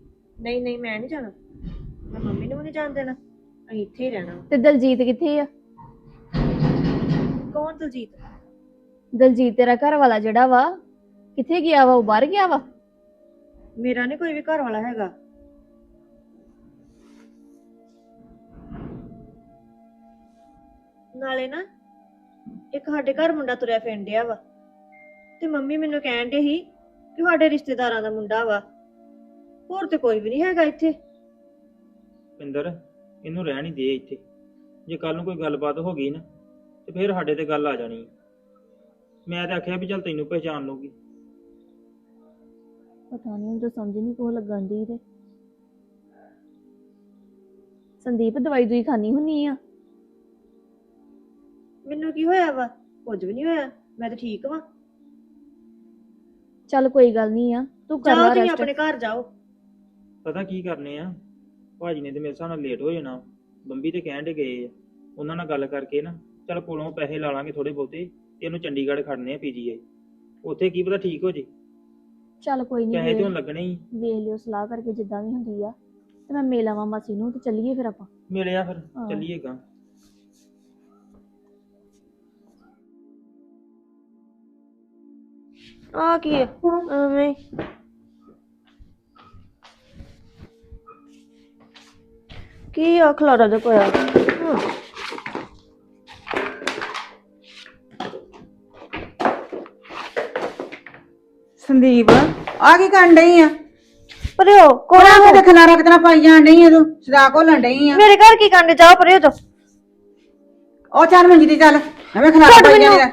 ਨਹੀਂ ਨਹੀਂ ਮੈਂ ਨਹੀਂ ਜਾਣਾ। ਮੈਂ ਮੰਮੀ ਨੂੰ ਵੀ ਨਹੀਂ ਜਾਣ ਦੇਣਾ ਅਸੀਂ ਇੱਥੇ ਹੀ ਰਹਿਣਾ ਵਾ। ਤੇ ਦਲਜੀਤ ਕਿੱਥੇ ਆ? ਕੌਣ ਦਲਜੀਤ? ਦਲਜੀਤ ਤੇਰਾ ਘਰ ਵਾਲਾ ਜਿਹੜਾ ਵਾ ਕਿੱਥੇ ਗਿਆ ਵਾ ਉਹ ਬਾਹਰ ਗਿਆ ਵਾ? ਮੇਰਾ ਨਹੀਂ ਕੋਈ ਵੀ ਘਰ ਵਾਲਾ ਹੈਗਾ। ਨਾਲੇ ਨਾ, ਇੱਕ ਸਾਡੇ ਘਰ ਮੁੰਡਾ ਤੁਰਿਆ ਫਿਰਨ ਵਾ। ਤੇ ਮੰਮੀ ਮੈਨੂੰ ਕਹਿਣ ਦੇ ਸੀ ਕਿ ਸਾਡੇ ਰਿਸ਼ਤੇਦਾਰਾਂ ਦਾ ਮੁੰਡਾ ਵਾ। ਹੋਰ ਤੇ ਕੋਈ ਵੀ ਨਹੀਂ ਹੈਗਾ ਇੱਥੇ। ਰੁਪਿੰਦਰ ਇਹਨੂੰ ਰਹਿਣ ਹੀ ਦੇ ਇੱਥੇ। ਜੇ ਕੱਲ ਨੂੰ ਕੋਈ ਗੱਲਬਾਤ ਹੋ ਗਈ ਨਾ, ਤੇ ਫੇਰ ਸਾਡੇ ਤੇ ਗੱਲ ਆ ਜਾਣੀ। ਹੈ। ਮੈਂ ਤਾਂ ਆਖਿਆ ਵੀ ਚੱਲ ਤੈਨੂੰ ਪਹਿਚਾਨ ਲਊਗੀ। ਪਤਾ ਨਹੀਂ ਉਹਨੂੰ ਸਮਝ ਨਹੀਂ ਕੋ ਲੱਗਣ ਦੀ ਤੇ। ਸੰਦੀਪ ਦਵਾਈ ਦੂਈ ਖਾਣੀ ਹੁੰਨੀ ਆ? ਮੈਨੂੰ ਕੀ ਹੋਇਆ ਵਾ? ਕੁਝ ਵੀ ਨਹੀਂ ਹੋਇਆ ਮੈਂ ਤਾਂ ਠੀਕ ਵਾਂ। ਚੱਲ ਕੋਈ ਗੱਲ ਨਹੀਂ ਆ ਤੂੰ ਕਰ ਜਾਓ ਲੈ ਤੁਸੀਂ ਰੈਸਟ ਆਪਣੇ ਘਰ ਜਾਓ। ਪਤਾ ਕੀ ਕਰਨੇ ਆ? ਭਾਜੀ ਨੇ ਤੇ ਮੇਰੇ ਹਿਸਾਬ ਨਾਲ ਲੇਟ ਹੋ ਜਾਣਾ। ਬੰਬੀ ਤੇ ਕਹਿਣ ਦੇ ਗਏ ਆ। ਉਹਨਾਂ ਨਾਲ ਗੱਲ ਕਰਕੇ ਨਾ ਚਲ ਕੋਲੋਂ ਪੈਸੇ ਲਾ ਲਾਂਗੇ ਥੋੜੇ ਬਹੁਤੇ ਤੇ ਇਹਨੂੰ ਚੰਡੀਗੜ੍ਹ ਖੜਨੇ ਆ ਪੀਜੀਆਈ। ਉੱਥੇ ਕੀ ਪਤਾ ਠੀਕ ਹੋ ਜੇ। ਚੱਲ ਕੋਈ ਪੈਸੇ ਤੇ ਹੁਣ ਨਹੀਂ ਲੱਗਣੇ ਹੀ। ਵੇਖ ਲਿਓ ਸਲਾਹ ਕਰਕੇ ਜਿੱਦਾਂ ਵੀ ਹੁੰਦੀ ਆ। ਤੇ ਮੈਂ ਮੇਲ ਆਵਾਂ ਮਾਸੀ ਨੂੰ ਤੇ ਚੱਲੀਏ ਫਿਰ ਆਪਾਂ। ਮਿਲਿਆ ਫਿਰ ਹਾਂ। ਚੱਲੀਏਗਾ ਆ ਕੀ ਹੈ ਐਵੇਂ। ਕੀ ਆ ਖਲਾਰਾ ਜਿਹਾ ਪਿਆ ਸੰਦੀਪ ਆ ਕੀ ਕਰਨ ਡਈ ਆ? ਪਰੇ ਹੋ ਕੋਣਾ ਕੋਣਾ ਦੇ ਖਲਾਰਾ ਕਿਤਨਾ ਪਾਈ ਜਾਣ ਡਈ ਆ ਤੂੰ? ਸਦਾ ਘੋਲਣ ਡਈ ਆ। ਮੇਰੇ ਘਰ ਕੀ ਕਰਨ ਜਾਓ ਪਰੇ ਹੋ ਜਾ। ਉਹ ਚੱਲ ਮੰਜੀ ਤੇ ਚੱਲ। ਐਵੇਂ ਖਲਾਰਾ ਛੱਡ ਪਾਈ ਮੈਨੂੰ। ਜਾਣੀ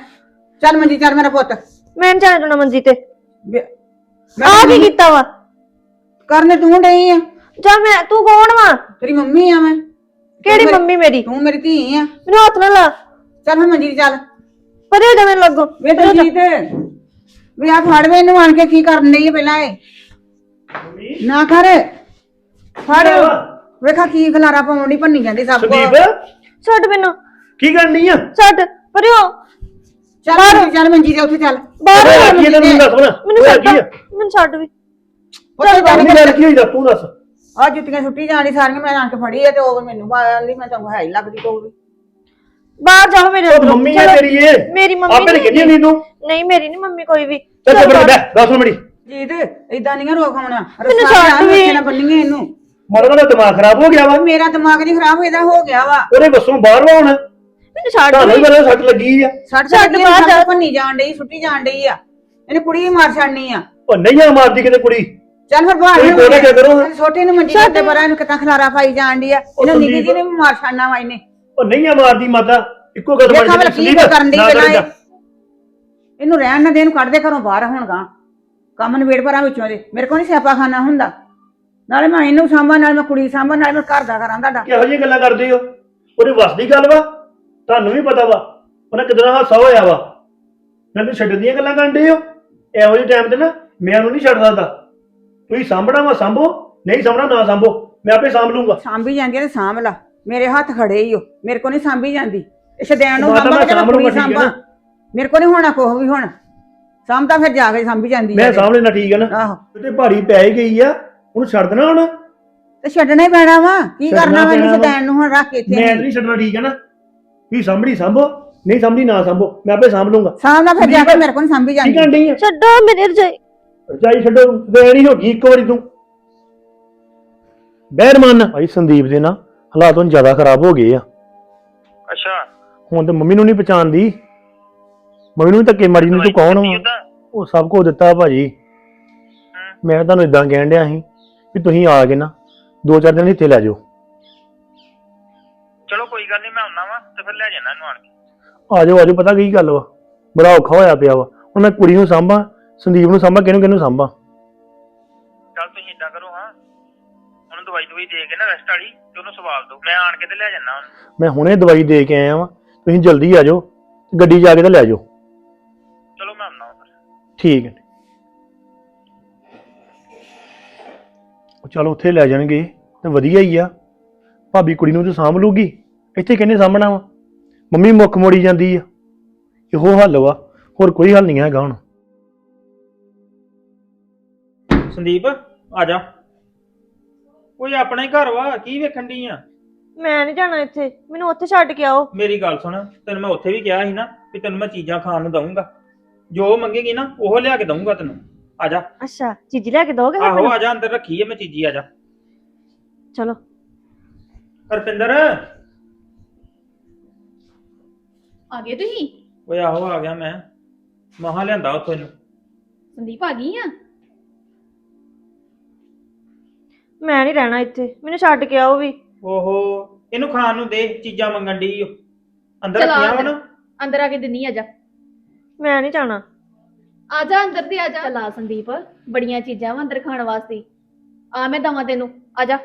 ਚੱਲ ਮੰਜੀ ਚੱਲ ਮੇਰਾ ਪੁੱਤ। ਮੈਂ ਨੀ ਜਾਣਾ ਜਾਣਾ ਮੰਜੀ ਤੇ। ਵੇ- ਮੈਂ ਆ ਕੀ ਕੀਤਾ ਵਾ? ਕਰਨ ਤੂੰ ਡਈ ਆ। ਜਾ ਮੈਂ ਤੂੰ ਕੌਣ ਵਾ? ਤੇਰੀ ਮੰਮੀ ਆ ਮੈਂ। ਕਿਹੜੀ ਮੇਰੀ- ਮੰਮੀ ਮੇਰੀ? ਤੂੰ ਮੇਰੀ ਧੀ ਆ। ਮੈਨੂੰ ਹੱਥ ਨਾ ਲਾ। ਚੱਲ ਫਿਰ ਮੰਜੀ ਤੇ ਚੱਲ। ਪਰੇ ਹੋ ਜਾ ਮੈਨੂੰ ਲੱਗੋ। ਵੇ ਦਲਜੀਤ। ਵੇ ਆ ਫੜ ਵੇ ਇਹਨੂੰ ਆਣ ਕੇ ਕੀ ਕਰਨ ਡਈ ਆ ਪਹਿਲਾਂ ਇਹ? ਨਾ ਕਰ। ਫੜ। ਵੇਖਾ ਕੀ ਖਲਾਰਾ ਪਾਉਣ ਦੀ ਭੰਨੀ ਜਾਂਦੀ ਸਭ ਕੋ ਸੰਦੀਪ। ਛੱਡ ਮੈਨੂੰ। ਕੀ ਕਰਨੀ ਆ? ਛੱਡ ਪਰੇ ਹੋ ਚੱਲ ਚੱਲ ਮੰਜੀ ਤੇ ਉੱਥੇ ਚੱਲ। ਬਾਹਰ ਕੀ। ਇਹਦਾ ਮੈਨੂੰ ਦੱਸ ਮੈਨੂੰ ਛੱਡ ਕੀ ਆ। ਮੈਨੂੰ ਛੱਡ ਵੀ। ਉੱਥੇ ਚੱਲ ਗੱਲ ਕੀ ਹੋਈ ਦੱਸ ਤੂੰ ਦੱਸ। ਆ ਜੁੱਤੀਆਂ ਸੁੱਟੀ ਜਾਣੀ ਸਾਰੀਆਂ ਮੈਂ ਆਣ ਕੇ ਫੜੀ ਆ ਤੇ ਉਹ ਮੈਨੂੰ ਮਾਰਦੀ ਮੈਂ ਤਾਂ ਹੈ ਹੀ ਲੱਗਦੀ ਕੋਈ ਵੀ। ਬਾਹਰ ਜਾਓ ਮੇਰੇ ਉਹ ਅੰਦਰੋਂ। ਮੰਮੀ ਚਲੋ। ਤੇਰੀ ਇਹ ਮੇਰੀ ਮੰਮੀ ਆਪੇ ਨਹੀਂ ਕਿੰਨੀ ਹੁੰਦੀ ਤੂੰ ਨਹੀਂ ਮੇਰੀ ਨਹੀਂ ਮੰਮੀ ਕੋਈ ਵੀ ਚੱਲ ਚਲੋ ਚੱਲ ਬਾਹਰ। ਬੈ ਦੱਸ ਮਿੰਟ ਜੀਤ ਇਦਾਂ ਨਹੀਂ ਰੋਕ ਆਉਣਾ ਮੈਨੂੰ ਛੱਡ ਵੀ। ਨਾ ਬੰਨੀਏ ਇਹਨੂੰ ਮਾਰਾ ਦਾ ਦਿਮਾਗ ਖਰਾਬ ਹੋ ਗਿਆ ਵਾ ਮੇਰਾ ਦਿਮਾਗ ਨਹੀਂ ਖਰਾਬ ਹੋਇਆ ਹੋ ਗਿਆ ਵਾ ਉਹਦੇ ਬੱਸੋਂ ਬਾਹਰ ਵਾ ਹੁਣ ਮੈਨੂੰ ਛੱਡ ਤੁਹਾਨੂੰ ਵੀ। ਵੀ ਸੱਟ ਲੱਗੀ ਆ ਛੱਡ ਛੱਡ ਬਾਹਰ ਜਾ। ਭੰਨੀ ਜਾਣ ਡਈ ਸੁੱਟੀ ਜਾਣ ਡਈ ਆ ਇਹਨੇ ਕੁੜੀ ਹੀ ਮਾਰ ਛੱਡਣੀ ਆ ਉਹ ਨਹੀਂ ਆ ਮਾਰਦੀ ਕਿਤੇ ਕੁੜੀ ਚੱਲ ਫਿਰ ਬਾਹਰ ਤੁਸੀਂ ਕਿਆ ਕਰੋ? ਛੋਟੀ ਨੂੰ ਮੰਜੀ ਤੇ ਪਰਾਂ ਇਹਨੂੰ ਕਿਤਾ ਖਲਾਰਾ ਪਾਈ ਜਾਣ ਡਈ ਆ ਇਹਨੇ। ਨਿੱਕੀ ਜੀ ਨੇ ਵੀ ਮਾਰ ਛੱਡਣਾ ਵਾ ਇਹਨੇ ਉਹ ਨਹੀਂ ਆ ਮਾਰਦੀ ਮਾਤਾ ਇੱਕੋ ਗੱਲ ਵੇਖਾ ਭਲਾ ਕੀ ਕਰਨ ਨਾ ਪਹਿਲਾਂ। ਇਹ। ਇਹਨੂੰ ਰਹਿਣ ਨਾ ਦੇ ਇਹਨੂੰ ਕੱਢ ਦੇ ਘਰੋਂ ਬਾਹਰ ਹੁਣ ਗਾ ਕੰਮ ਨਵੇੜ ਪਰਾਂ ਵਿੱਚੋਂ ਦੇ ਮੇਰੇ ਕੋਲ ਨਹੀਂ ਸਿਆਪਾ ਖਾਨਾ ਹੁੰਦਾ। ਨਾਲੇ ਮੈਂ ਇਹਨੂੰ ਸਾਂਭਾਂ ਨਾਲ ਮੈਂ ਕੁੜੀ ਸਾਂਭਾਂ ਨਾਲ ਮੈਂ ਘਰ ਦਾ ਕਰਾਂ ਤੁਹਾਡਾ। ਕਿਹੋ ਜਿਹੀਆਂ ਗੱਲਾਂ ਕਰਦੇ ਹੋ? ਉਹਦੇ ਵੱਸ ਦੀ ਗੱਲ ਵਾ? ਤੁਹਾਨੂੰ ਵੀ ਪਤਾ ਵਾ। ਉਹਨਾਂ ਕਿਦਾਂ ਹਾਸਾ ਹੋਇਆ ਵਾ? ਮੈਨੂੰ ਛੱਡਣ ਦੀਆਂ ਗੱਲਾਂ ਕਰਦੇ ਹੋ। ਇਹੋ ਜਿਹੇ ਟਾਈਮ ਤੇ ਨਾ ਮੈਂ ਉਹਨੂੰ ਨਹੀਂ ਛੱਡ ਸਕਦਾ। ਤੁਸੀਂ ਸਾਂਭਣਾ ਵਾ ਸਾਂਭੋ। ਨਹੀਂ ਸਾਂਭਣਾ ਨਾ ਸਾਂਭੋ। ਮੈਂ ਆਪੇ ਸਾਂਭ ਲੂੰਗਾ। ਸਾਂਭੀ ਜਾਂਦੀ ਆ ਤੇ ਸਾਂਭ ਲਾ। ਮੇਰੇ ਹੱਥ ਖੜੇ ਹੀ ਹੋ ਮੇਰੇ ਕੋ ਨਹੀਂ ਸਾਂਭੀ ਜਾਂਦੀ। ਸ਼ਦੈਣ ਨੂੰ ਮਾਤਾ ਸਾਂਭਾ ਮੈਂ ਤੇ ਮੈਂ ਸਾਂਭ ਲੂੰਗਾ, ਠੀਕ ਹੈ ਸਾਂਭਾਂ। ਨਾ? ਮੇਰੇ ਕੋ ਨਹੀਂ ਹੋਣਾ ਕੋਹ ਵੀ ਹੁਣ। ਸਾਂਭਦਾ ਫਿਰ ਜਾ ਕੇ ਸਾਂਭੀ ਜਾਂਦੀ ਮੈਂ ਸਾਂਭ ਲੈਣਾ ਠੀਕ ਹੈ ਨਾ। ਆਹੋ। ਤੇ ਭਾਰੀ ਪੈ ਹੀ ਗਈ ਆ ਉਹਨੂੰ ਛੱਡ ਦੇਣਾ ਹੁਣ। ਤੇ ਛੱਡਣਾ ਹੀ ਪੈਣਾ ਵਾ। ਕੀ ਛੱਡਣਾ ਕਰਨਾ ਵਾ ਪੈਣਾ ਵਾ। ਸ਼ਦੈਣ ਨੂੰ ਹੁਣ ਰੱਖ ਕੇ ਮੈਂ ਤਾਂ ਇੱਥੇ ਨਹੀਂ ਛੱਡਣਾ ਠੀਕ ਹੈ ਨਾ। ਤੁਸੀਂ ਸਾਂਭਣੀ ਸਾਂਭੋ ਨਹੀਂ ਸਾਂਭਣੀ ਨਾ ਸਾਂਭੋ। ਮੈਂ ਆਪੇ ਸਾਂਭ ਲੂੰਗਾ ਸਾਂਭਦਾ ਫਿਰ ਜਾ ਕੇ ਮੇਰੇ ਕੋਲ ਨੀ ਸਾਂਭੀ ਕੀ ਜਾਂਦੀ ਕਰਨ ਡਈ ਆ? ਛੱਡੋ ਮੇਰੇ ਰਜਾਈ। ਚਾਈ ਛੱਡੋ ਦੇ ਨਹੀਂ ਹੋ ਗਈ ਇੱਕ ਵਾਰੀ ਤੂੰ। ਬਹਿਰਮਾਨ ਭਾਈ ਸੰਦੀਪ ਦੇ ਨਾ ਹਾਲਾਤ ਹੁਣ ਜ਼ਿਆਦਾ ਖਰਾਬ ਹੋ ਗਏ ਆ। ਅੱਛਾ। ਹੁਣ ਤੇ ਮੰਮੀ ਨੂੰ ਨਹੀਂ ਪਛਾਣਦੀ। ਮੰਮੀ ਨੂੰ ਵੀ ਧੱਕੇ ਮਾਰੀ ਨੂੰ ਤੂੰ ਕੌਣ ਵਾ? ਉਹ ਸਭ ਕੁਝ ਦਿੱਤਾ ਭਾਜੀ। ਮੈਂ ਤੁਹਾਨੂੰ ਇਦਾਂ ਕਹਿਣ ਡਿਆ ਸੀ ਵੀ ਤੁਸੀਂ ਆ ਕੇ ਨਾ ਦੋ ਚਾਰ ਦਿਨ ਇੱਥੇ ਲੈ ਜਾਓ। ਚਲੋ ਕੋਈ ਗੱਲ ਨਹੀਂ ਮੈਂ ਆਉਣਾ ਵਾ ਤੇ ਫਿਰ ਲੈ ਜਾਣਾ ਇਹਨੂੰ ਆਣ ਕੇ। ਆ ਜਾਓ ਆ ਜਾਓ ਪਤਾ ਕੀ ਗੱਲ ਵਾ? ਬੜਾ ਔਖਾ ਹੋਇਆ ਪਿਆ ਵਾ। ਹੁਣ ਮੈਂ ਕੁੜੀ ਨੂੰ ਸਾਂਭਾਂ ਸੰਦੀਪ ਨੂੰ ਸਾਂਭਾਂ ਕਿਹਨੂੰ ਕਿਹਨੂੰ ਸਾਂਭਾਂ? ਚੱਲ ਤੁਸੀਂ ਇਦਾਂ ਕਰੋ ਹਾਂ। ਉਹਨੂੰ ਦਵਾਈ ਦਵਾਈ ਦੇ ਕੇ ਨਾ ਰੈਸਟ ਵਾਲੀ ਤੇ ਉਹਨੂੰ ਸਵਾਲ ਦਿਓ ਮੈਂ ਆਣ ਕੇ ਤੇ ਲੈ ਜਾਣਾ ਉਹਨੂੰ। ਮੈਂ ਹੁਣੇ ਦਵਾਈ ਦੇ ਕੇ ਆਇਆ ਵਾਂ। ਤੁਸੀਂ ਜਲਦੀ ਆ ਜਾਓ ਗੱਡੀ ਜਾ ਕੇ ਤੇ ਲੈ ਜਾਓ। ਚਲੋ ਮੈਂ ਆਉਣਾ ਫਿਰ। ਠੀਕ ਹੈ। ਉਹ ਚਲੋ ਉੱਥੇ ਲੈ ਜਾਣਗੇ ਤੇ ਵਧੀਆ ਹੀ ਆ। ਭਾਬੀ ਕੁੜੀ ਨੂੰ ਤੇ ਸਾਂਭ ਲੂਗੀ ਇੱਥੇ ਕਿੰਨੇ ਸਾਂਭਣਾ ਵਾ? ਮੰਮੀ ਮੁੱਖ ਮੋੜੀ ਜਾਂਦੀ ਆ। ਇਹੋ ਹੱਲ ਵਾ ਹੋਰ ਕੋਈ ਹੱਲ ਨਹੀਂ ਹੈਗਾ ਹੁਣ। ਸੰਦੀਪ ਆ ਜਾ। ਓਏ ਆਪਣਾ ਹੀ ਘਰ ਵਾ ਕੀ ਵੇਖਣ ਦੀ ਆ? ਮੈਂ ਨਹੀਂ ਜਾਣਾ ਇੱਥੇ। ਮੈਨੂੰ ਉੱਥੇ ਛੱਡ ਕੇ ਆਓ। ਮੇਰੀ ਗੱਲ ਸੁਣ ਤੈਨੂੰ ਮੈਂ ਉੱਥੇ ਵੀ ਕਿਹਾ ਸੀ ਨਾ ਕਿ ਤੈਨੂੰ ਮੈਂ ਚੀਜ਼ਾਂ ਖਾਣ ਨੂੰ ਦਊਂਗਾ। ਜੋ ਮੰਗੇਗੀ ਨਾ ਉਹ ਲਿਆ ਕੇ ਦਊਂਗਾ ਤੈਨੂੰ। ਆ ਜਾ। ਅੱਛਾ ਚੀਜ਼ੀ ਲੈ ਕੇ ਦੋਗੇ ਫਿਰ ਆਹੋ ਮੈਨੂੰ? ਆ ਜਾ ਅੰਦਰ ਰੱਖੀ ਹੈ ਮੈਂ ਚੀਜ਼ੀ ਆ ਜਾ। ਚਲੋ। ਹਰਪਿੰਦਰ। ਆ ਗਏ ਤੁਸੀਂ? ਓਏ ਆਹੋ ਆ ਗਿਆ ਮੈਂ। ਮਹਾ ਲਿਆਂਦਾ ਉੱਥੋਂ ਇਹਨੂੰ। ਸੰਦੀਪ ਆ ਗਈ ਆ? ਮੈਂ ਨਹੀਂ ਰਹਿਣਾ ਇੱਥੇ। ਮੈਨੂੰ ਛੱਡ ਕੇ ਆਓ ਵੀ। ਓਹੋ ਇਹਨੂੰ ਖਾਣ ਨੂੰ ਦੇ ਚੀਜ਼ਾਂ ਮੰਗਣ ਦੀ ਅੰਦਰ ਚਲ ਆ ਰੱਖੀਆਂ ਵਾ। ਨਾ? ਅੰਦਰ ਆ ਕੇ ਦਿੰਨੀ ਆ ਜਾ। ਮੈਂ ਨਹੀਂ ਜਾਣਾ। ਆ ਜਾ ਅੰਦਰ ਤੇ ਆ ਜਾ। ਚਲਾ ਸੰਦੀਪ ਬੜੀਆਂ ਚੀਜ਼ਾਂ ਵਾ ਅੰਦਰ ਖਾਣ ਵਾਸਤੇ। ਆ ਮੈਂ ਦਵਾਂ ਤੈਨੂੰ। ਆ ਜਾ।